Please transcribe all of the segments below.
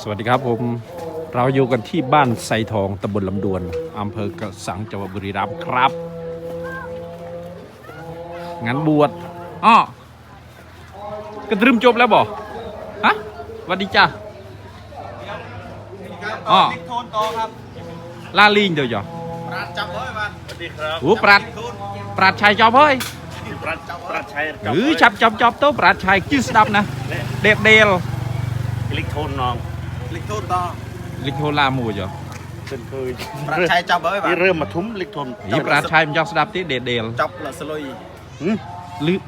สวัสดีครับผมเราอยู่กันที่บ้านไซทองตำบลลำดวนอำเภอกระสังจังหวัดบุรีรัมย์ครับ งานบวชอ้อกระตรึมจบแล้วบ่ฮะสวัสดีจ้าอ้อโทนโตครับลาลิงเดี๋ยวจ้ะปราดจับเลยมันสวัสดีครับโอ้ปราดปราดชัยจอบเฮ้ยปราดจับปราดชัยหรือจับจับจับโต๊ะปราดชัยจื้อสดับนะเด็บเดลอิเล็กโทนน้องอิเล็กโทนต่อลิงโทลามูจ้ะเป็นเคย ปราดชัยจับเอ้ยนี่เริ่มมาทุ้มอิเล็กโทนอีปราดชัยมันจอกสดับที่เด็ดเดลจับละสลอยหืมลือ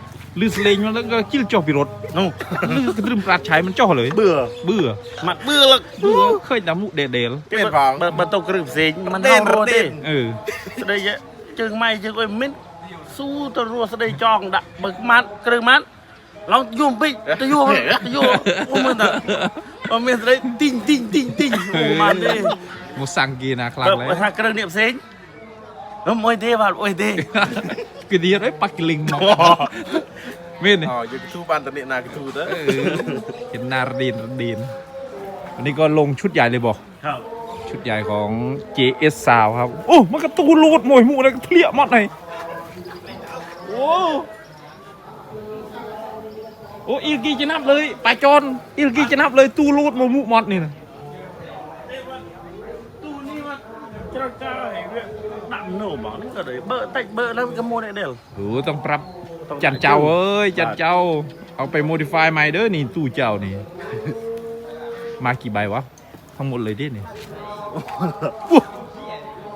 ลือสเลงมันแล้วก็จิ้ลจอบปีรถนู่ลือกระตรึมปราดชัยมันจ่อเลยเบื่อเบื่อมัดเบื่อละเบื่อเคยดำมุเดเดลเป็นฟองเบอร์ตกกระดึบเสีย งมัน เต้น รัว เต้ ดิ น เออ สดยจึงไม่จึงไอ้มิ้นสู้ตะรัวสดยจองดะเบิกมันกระดึงมันเรายุ่มไปตะยุ่มตะยุ่มโอ้มันอ่ะมันเป็นสดยติ้งติ้งติ้งติ้งโอ้มันดิ มุสังกีนะครั้ง เบิก เลย ไปทางกระดึงเนี่ยเสียงแล้วมวยเดบาดมวยเด คือดีเลยปักกิลิงเนาะเม่น อ๋ออยู่ทูบ้านตอนนี้นากทูเด้อ เออเห็นนารดีนรดีนวันนี้ก็ลงชุดใหญ่เลยบอก ครับ ชุดใหญ่ของ JS s o u n d ครับ โอ้ มันกระตูนรูดหมวยหมูอะไรก็เทลี่ยหมดเลย โอ้โอ้อิลกีจะนับเลยปลาจอนอิลกีจะนับเลยตูรูดหมวยหมูหมดนี่นะตู้นี่มันจะกล้าเห็นเรื่องดำโน่บอกนี่ก็เลยเบอร์แต่เบอร์แล้วมันก็โมเดลโอ้ต้องปรับต้องจันเจ้าเอ้ยจันเจ้า เอาไปโมดิฟายใหม่เด้อนี่ตู้เจ้านี่มากี่ใบวะ ทั้งหมดเลยดินี่อุ๊ย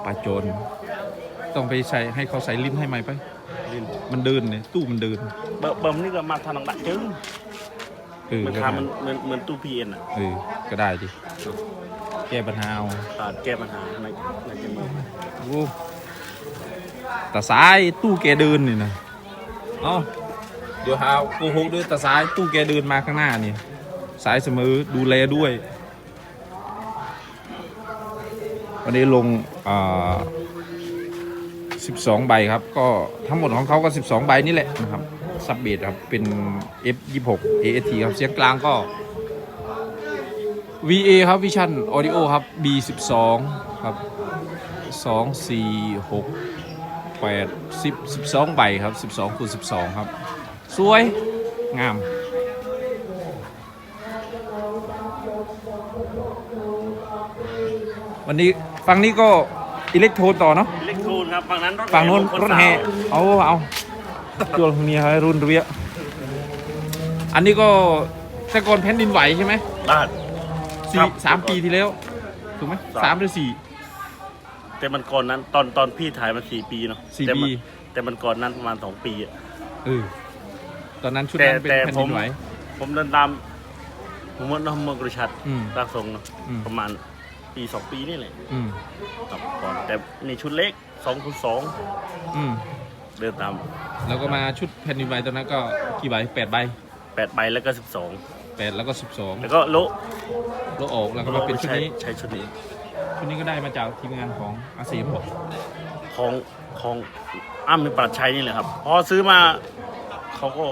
ปลาโจรต้องไปใส่ให้เขาใส่ลิ้นให้ใหม่ไปลิน มันเดินเนี่ยตู้มันเดิน เบอร์เบอร์นี่ก็มาทางหลังดักจึงเออมันก็ทำได้มันเหมือนเหมือนตู้พีเอ็นอะเออก็ได้ดิแก้ปัญหาเอาอ่าแก้ปัญหาในในเกมนี้โอ้แต่ซ้ายตู้แกเดินนี่นะเอ้าเดี๋ยวหาโกหกด้วยแต่ซ้ายตู้แกเดินมาข้างหน้านี่สายเสมอดูแลด้วย วันนี้ลงอ่า 12 ใบครับ ก็ทั้งหมดของเขาก็ 12 ใบนี่แหละนะครับซับเบสครับเป็น F26 AST ครับเสียงกลางก็ VA ครับ Vision Audio ครับ B12 ครับ 2 4 6 8 10 12 ใบครับ 12คูณ12 ครับ สวย งามวันนี้ฝั่งนี้ก็ อิเล็กโทรต่อเนาะอิเล็กโทรนครับฝั่งนั้นรถฝั่งนู้นครถแห่สาวเอาเอาตัวพวกนี้ให้รุ่นเรียอันนี้ก็แต่ก่อนแผ่นดินไหวใช่ไหมบ้าน สี่ครับสามปีที่แล้วถูกไหมสาม สามหรือสี่ แต่มันก่อนนั้นตอนตอนพี่ถ่ายมันสี่ปีเนาะสี่แต่มันปี แต่มันก่อนนั้นประมาณสองปีอะ เออตอนนั้นชุดแต่นั้นเป็นแต่แผ่นผดิมนไหว ผมเดินตามผมว่าน้องเมืองกรุชัดอืม ร่างทรงเนาะอืม ประมาณ ปีสองปีนี่แหละอืมครับก่อนแต่นี่ชุดเล็กสองคูณสองอืมเดินตามแล้วก็มาชุดแผ่นดินไหวตอนนั้นก็กี่ใบแปดใบแปดใบแล้วก็สิบสองแปดแล้วก็สิบสองแล้วก็โละลบออกแล้วก็มาเป็นชุดนี้ใช้ชุดนี้ ชุดนี้ก็ได้มาจากทีมงานของอาเซียบอกของของอ้ำเป็นปรัดชัยนี่แหละครับ พอซื้อมาเขาก็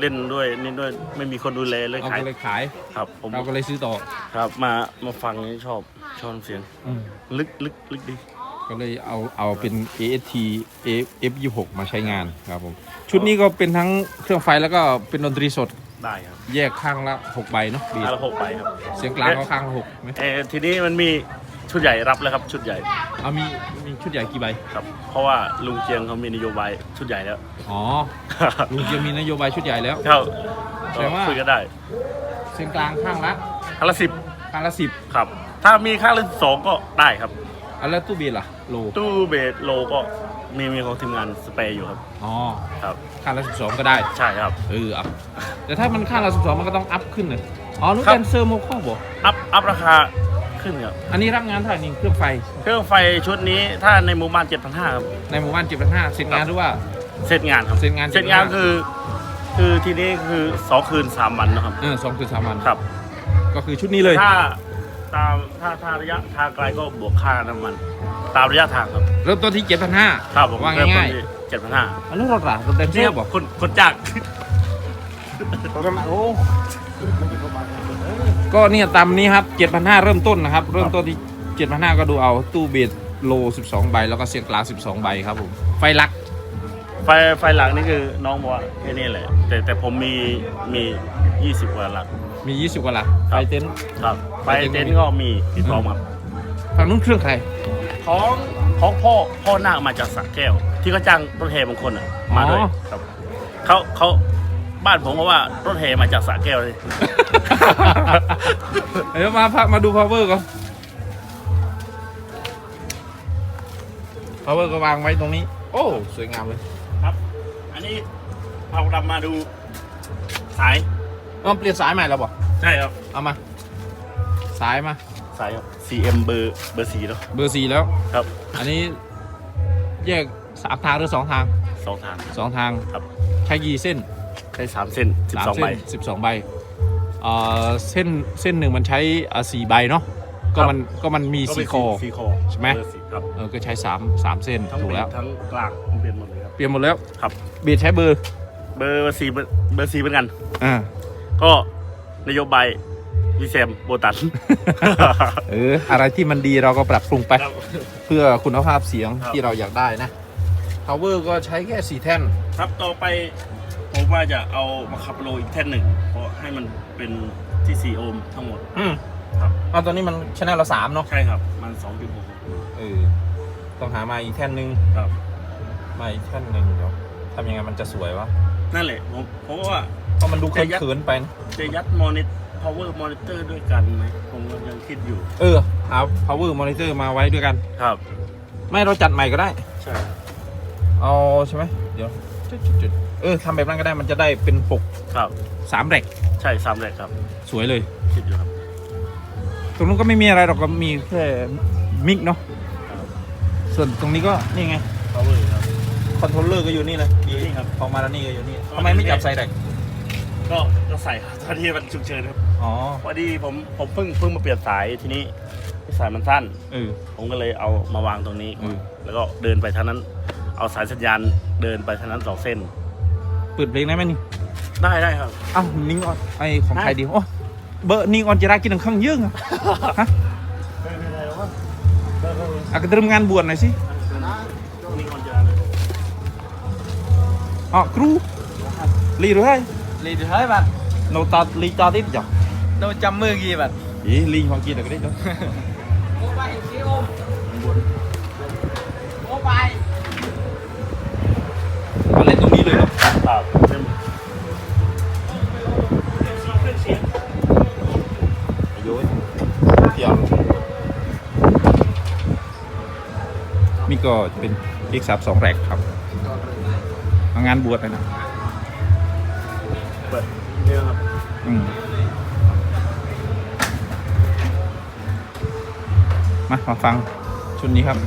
เล่นด้วยนี่ด้วยไม่มีคนดูแลเลยเราขายก็เลยขาย ครับ ผมเราก็เลยซื้อต่อครับมามาฟังนี่ชอบชอบเสียง อืมลึกลึกลึกดี ก็เลยเอาเอาเป็น AST F26 มาใช้งานครับผม ชุดนี้ก็เป็นทั้งเครื่องไฟแล้วก็เป็นดนตรีสดได้ครับแยกข้างละ6ใบเนาะบีอาละหกใบครับเสียงกลางก็ข้างละหกไหมเออทีนี้มันมีชุดใหญ่รับแล้วครับชุดใหญ่ เอามีมี ชุดใหญ่กี่ใบ ครับ เพราะว่าลุงเจียงเขามีนโยบายชุดใหญ่แล้ว อ๋อ ลุงเจียมมีนโยบายชุดใหญ่แล้วเข้าแสดงว่า คุยกันได้ เสียงกลางข้างละครั้งละสิบข้างละสิบครับ ถ้ามีข้างละสองก็ได้ครับอันแล้วตู้เบียร์ล่ะโลตู้เบสโลก็มีมีของทีมงานสเปรย์อยู่ครับ อ๋อ ครับ ข้างละสิบสองก็ได้ ใช่ครับ เออเอาแต่ถ้ามันข้างละสิบสองมันก็ต้องอัพขึ้นเลย อ๋อนู้นครับเป็นเซอร์โมคอลบอกอัพอัพราคาขึ้นครับอันนี้รับงานเท่าไหร่นี่เครื่องไฟเครื่องไฟชุดนี้ถ้าในหมู่บ้าน7,500ครับ ในหมู่บ้านเจ็ดพันห้าเสร็จงานหรือว่า เสร็จงานครับเสร็จงาน เสร็จงานคือ คือทีนี้คือสองคืนสามวันนะครับ เออสองคืนสามวันครับ ก็คือชุดนี้เลย ถ้าตามถ้าถ้าระยะทางไกลก็บวกค่าน้ำมัน ตามระยะทางครับเริ่มต้นที่เจ็ดพันห้า ครับผมว่าเริ่มต้ง่านยที่เจ็ดพันห้าๆอันนี้รถอะรถแดนเซอร์บอกคนคนจ้า งโอ้ก็เนี่ยตามนี้ครับ7,500เริ่มต้นนะครับ เริ่มต้นที่7,500ก็ดูเอาตู้เบสโล 12 ใบ แล้วก็เสียงกลาง12 ใบครับผมไฟลัก ไฟไฟหลังนี่คือน้องบอกว่าแค่นี้แหละ แต่แต่ผมมีมี 20กว่าหลัก มี 20กว่าหลักไฟเต็นท์ ครับไฟเต็นท์ก็มีติดพร้อมครับฝั่งนู้นเครื่องใครท้องท้องพ่อพ่อนาคมาจากสระแก้ว ที่เขาจ้างรถแห่บางคนอะมาด้วยอ๋อครับเขาเขา บ้านผมก็ว่ารถแห่มาจากสระแก้วเลย เดี๋ยวมาพักมาดู power ก่อน power ก็วางไว้ตรงนี้ โอ้ สวยงามเลยครับ อันนี้เราดำมาดูสายต้องเปลี่ยนสายใหม่แล้วบอกใช่ครับเอามา สายมา สายครับ CM เบอร์เบอร์สี่เนาะเบอร์สี่แล้ว ครับอันนี้แยกสามทางหรือสองทาง สองทาง สองทาง ครับ ใช้กี่เส้น ใช้สามเส้นสิบสามสองเส้ใบนสิบสองใบเอ่อเส้นเส้นหนึ่งมันใช้อ่าสี่ใบเนาะก็มันก็มันมีก็เป็สี่นคอ สี่คอใช่ไหม เบอร์สี่ครับเออก็ใช้สามสามเส้นทั้งถูกเบแล้วทั้งกลางเปลี่ยนหมดเลยครับ เปลี่ยนหมดแล้วครับ เบียดใช้เบอร์เบอร์สี่เบอร์เบอร์สี่เหมือนกัน อ่าก็นโยบายวิเซมโบตัน เอออะไรที่มันดีเราก็ปรับปรุงไปครับเพื่อคุณภาพเสียงครับ ที่เราอยากได้นะ power ก็ใช้แค่สี่แท่น ครับต่อไป ผมว่าจะเอามาขับโลอีกแท่นหนึ่ง เพราะให้มันเป็นที่4โอห์มทั้งหมดอืมครับ เอาตอนนี้มันชแนลละสามเนาะใช่ครับ มัน2.6เออต้องหามาอีกแท่นหนึ่งครับ มาอีกแท่นหนึ่งเดี๋ยวทำยังไงมันจะสวยวะนั่นแหละผมผมว่า เพราะมันดูจะยัดเขินๆไปนะจะยัดมอนิต power monitor ด้วยกันไหมผมก็ยังคิดอยู่ เออหา power monitor มาไว้ด้วยกัน ครับ ไม่เราจัดใหม่ก็ได้ ใช่ เอาใช่ไหมเดี๋ยว จุดจุดจุดเออทำแบบนั้นก็ได้มันจะได้เป็นปกครับ สามแรกใช่สามแหลกครับสวยเลย คิดอยู่ครับ ตรงนู้นก็ไม่มีอะไรหรอกก็มีแค่มิกเนาะครับ ส่วนตรงนี้ก็นี่ไง power ครับ คอนโทรลเลอร์ก็อยู่นี่เลยอยู่นี่ครับออกมาแล้วนี่ก็อยู่นี่อ๋อทำไมไม่จับใส่แรกก็ก็ใส่ครับตอนที่มันฉุกเฉินครับอ๋อพอดีผมผมเพิ่งเพิ่งมาเปลี่ยนสายทีนี้สายมันสั้น เออ ผมก็เลยเอามาวางตรงนี้ อืม แล้วก็เดินไปทางนั้น เอาสายสัญญาณเดินไปทางนั้นสองเส้น เปิดเพลงได้ไหมนี่ได้ได้ครับเอ้านิ่งออนไอของได้ใครดีโอ้เบอร์นิ่งออนจะรักกินหนังข้างเยื่องอะฮะไม่เป็นไรหรอกว่าอากระเดิมงานบวชหน่อยสินี่คนจะเลยอ๋อครูลีหรือไง lì thì hơi bạn โนตาลีตาติดจ้ะ đâu trăm mươi gì bạn อีลีของกินอะไรก็ได้จ้ะ bố bay cái ôm bố bay มาเล่นตรงนี้ เลยเนาะครับเป็นโยนเกี่ยวนี่ก็จะเป็นอีกสับสองแรกครับมางานบวชเลยนะเปิดเนี่ยครับอืมมามาฟังชุดนี้ครับ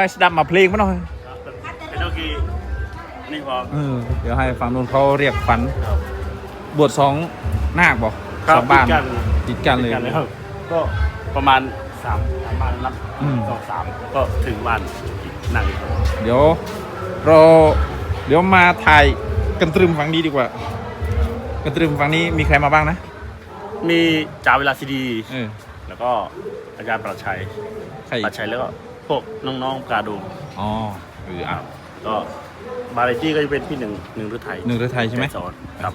ไปเฮ้ยสดับมาเพลงมาหน่อยไอ้โนกีนี่พอเออเดี๋ยวให้ฝั่งนู้นเขาเรียกฝัน บวชสองนาคบอกครับสองบ้านติดกันติดกันเลยกันเลยครับก็ประมาณสามสามบ้านนับอืมสองสามก็ถึงบ้านหนังอีกครับเดี๋ยวรอเดี๋ยวมาถ่ายกันตรึมฝั่งนี้ดีกว่า กันตรึมฝั่งนี้มีใครมาบ้างนะ มีจ่าเวลาซีดีเออแล้วก็อาจารย์ประชัยใครปอีระกชัยแล้วก็ พวกน้องๆกาดูอ๋อเอออะก็บาริตี้ก็จะเป็นพี่หนึ่งหนึ่งฤทัยหนึ่งฤทัยใช่ไหมใจสอนครับ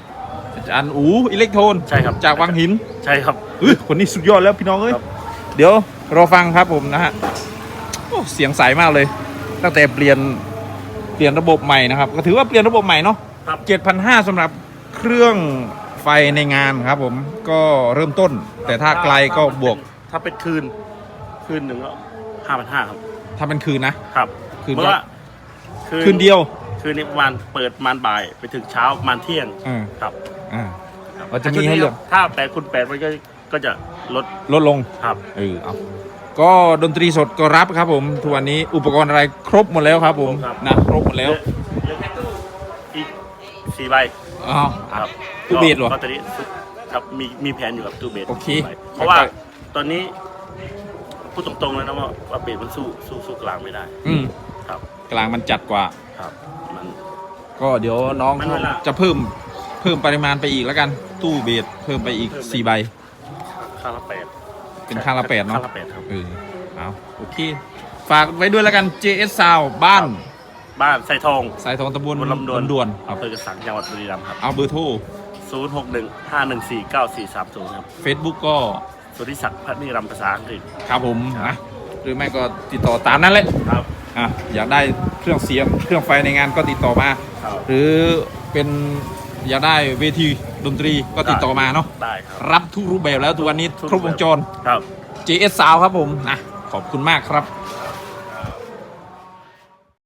อาจารย์อูอิเล็กโทนใช่ครับจากวังหินใช่ครับเฮ้ยคนนี้สุดยอดแล้วพี่น้องเอ้ยครับเดี๋ยวรอฟังครับผมนะฮะโอ้เสียงใสมากเลย ตั้งแต่เปลี่ยนเปลี่ยนระบบใหม่นะครับ ก็ถือว่าเปลี่ยนระบบใหม่เนาะครับ7,500สำหรับเครื่องไฟในงานครับผมก็เริ่มต้น แต่ถ้าไกลก็บวก ถ้าเป็นคืน คืนหนึ่งก็ ห้าพันห้าครับ ถ้าเป็นคืนนะ ครับคืนเมื่อว่าคืนเดียว คืนนี้ประมาณเปิดประมาณบ่ายไปถึงเช้าประมาณเที่ยงอ่า ครับอ่าเราจะมีให้เลือก ถ้าแปดคูณแปดมันก็ก็จะลดลดลง ครับเออเอาก็ดนตรีสดก็รับครับผมทุกวันนี้อุปกรณ์อะไรครบหมดแล้วครับผมนะครบหมดแล้วเหลือแค่ตู้อีกสี่ใบอ้าว ครับตู้เบสเหรอก็ตอนนี้ครับมีมีแผนอยู่กับตู้เบสโอเคใบเพราะว่าตอนนี้ พูดตรงๆเลยนะว่าว่าเบสมันสู้สู้สู้กลางไม่ได้ อืมครับ กลางมันจัดกว่า ครับ มัน ก็เดี๋ยวน้องมันเวลาจะเพิ่มเพิ่มปริมาณไปอีกแล้วกัน ตู้เบสเพิ่มไปอีกเพิ่มไปสี่ใบข้างละแปดเป็นข้างละแปดเนาะข้างละแปดครับ เออเอาโอเค ฝากไว้ด้วยแล้วกัน JS Sound บ้าน บ้านไซทอง สายทองตำบลบนลำดวนลำดวนครัอำบเภอกระสังจังหวัดบุรีรัมย์ครับเอาเบอร์โทรศูนย์หกหนึ่งห้าหนึ่งสี่เก้าสี่สามศูนย์ครับ Facebook ก็ สุริศักดิ์พัฒนิรัมย์ภาษาอังกฤษครับผมนะหรือไม่ก็ติดต่อตามนั้นเลยครับอะอยากได้เครื่องเสียงเครื่องไฟในงานก็ติดต่อมา ครับหรือเป็นอยากได้เวทีดนตรีก็ติดต่อมาเนาะได้ครับรับทุกรูปแบบแล้วทุกวันนี้ครบวงจร ครับ JS Sound ครับผมนะขอบคุณมากครับ